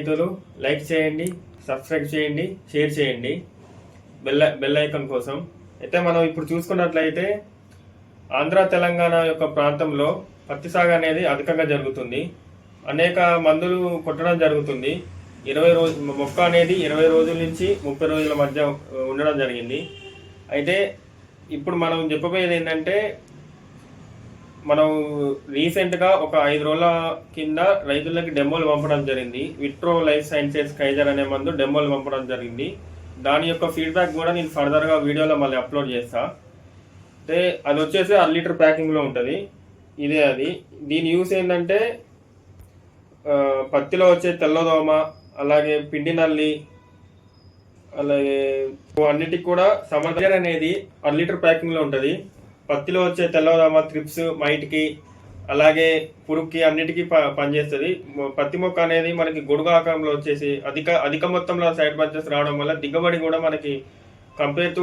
రైతులు లైక్ చేయండి సబ్స్క్రైబ్ చేయండి షేర్ చేయండి. బెల్ బెల్ ఐకాన్ కోసం. అయితే మనం ఇప్పుడు చూసుకున్నట్లయితే ఆంధ్ర తెలంగాణ యొక్క ప్రాంతంలో పత్తి సాగు అనేది అధికంగా జరుగుతుంది. అనేక మందులు కొట్టడం జరుగుతుంది. ఇరవై రోజు మొక్క అనేది ఇరవై రోజుల నుంచి ముప్పై రోజుల మధ్య ఉండడం జరిగింది. అయితే ఇప్పుడు మనం చెప్పబోయేది ఏంటంటే మనం రీసెంట్గా ఒక ఐదు రోజుల కింద రైతులకి డెమోలు పంపడం జరిగింది. విట్రో లైఫ్ సైన్సెస్ కైజర్ అనే మందు డెమోలు పంపడం జరిగింది. దాని యొక్క ఫీడ్బ్యాక్ కూడా నేను ఫర్దర్గా వీడియోలో మళ్ళీ అప్లోడ్ చేస్తా. అయితే అది వచ్చేసి అర లీటర్ ప్యాకింగ్లో ఉంటుంది. ఇదే అది. దీని యూస్ ఏంటంటే పత్తిలో వచ్చే తెల్లదోమ అలాగే పిండి నల్లి అలాగే అన్నిటికి కూడా సమర్థర్ అనేది అర లీటర్ ప్యాకింగ్లో ఉంటుంది. పత్తిలో వచ్చే తెల్లదోమ త్రిప్స్ మైట్కి అలాగే పురుగుకి అన్నిటికీ ప- పనిచేస్తుంది. పత్తి మొక్క అనేది మనకి గొడుగు ఆకారంలో వచ్చేసి అధిక అధిక మొత్తంలో సైడ్ పంచెస్ రావడం వల్ల దిగుబడి కూడా మనకి కంపేర్ టు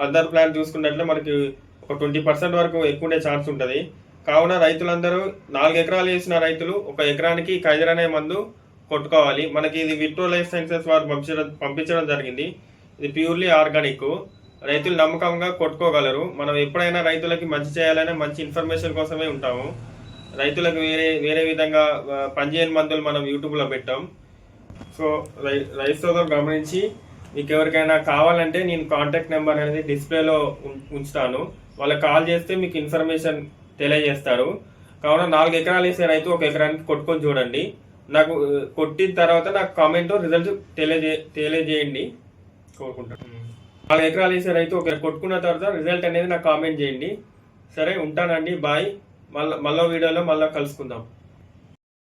అదర్ ప్లాన్ చూసుకున్నట్లే మనకి ఒక ట్వంటీ పర్సెంట్ వరకు ఎక్కువ ఉండే ఛాన్స్ ఉంటుంది. కావున రైతులందరూ నాలుగు ఎకరాలు వేసిన రైతులు ఒక ఎకరానికి కైజర్ అనే మందు కొట్టుకోవాలి. మనకి ఇది విట్రో లైఫ్ సైన్సెస్ వారు పంపించడం పంపించడం జరిగింది. ఇది ప్యూర్లీ ఆర్గానిక్. రైతులు నమ్మకంగా కొట్టుకోగలరు. మనం ఎప్పుడైనా రైతులకి మంచి చేయాలనే మంచి ఇన్ఫర్మేషన్ కోసమే ఉంటాము. రైతులకు వేరే వేరే విధంగా పనిచేయని మందులు మనం యూట్యూబ్లో పెట్టాం. సో రై రైతు సోదరు గమనించి మీకు ఎవరికైనా కావాలంటే నేను కాంటాక్ట్ నెంబర్ అనేది డిస్ప్లేలో ఉం- ఉంచుతాను. వాళ్ళకి కాల్ చేస్తే మీకు ఇన్ఫర్మేషన్ తెలియజేస్తారు. కావున నాలుగు ఎకరాలు వేసే రైతు ఒక ఎకరానికి కొట్టుకొని చూడండి. నాకు కొట్టిన తర్వాత నాకు కామెంట్ రిజల్ట్ తెలియజే తెలియజేయండి. కోరుకుంటాను నాలుగు ఎకరాలు వేసే రైతు ఒకరు కొట్టుకున్న తర్వాత రిజల్ట్ అనేది నాకు కామెంట్ చేయండి. సరే ఉంటానండి బాయ్. మళ్ళీ మళ్ళీ వీడియోలో మళ్ళీ కలుసుకుందాం.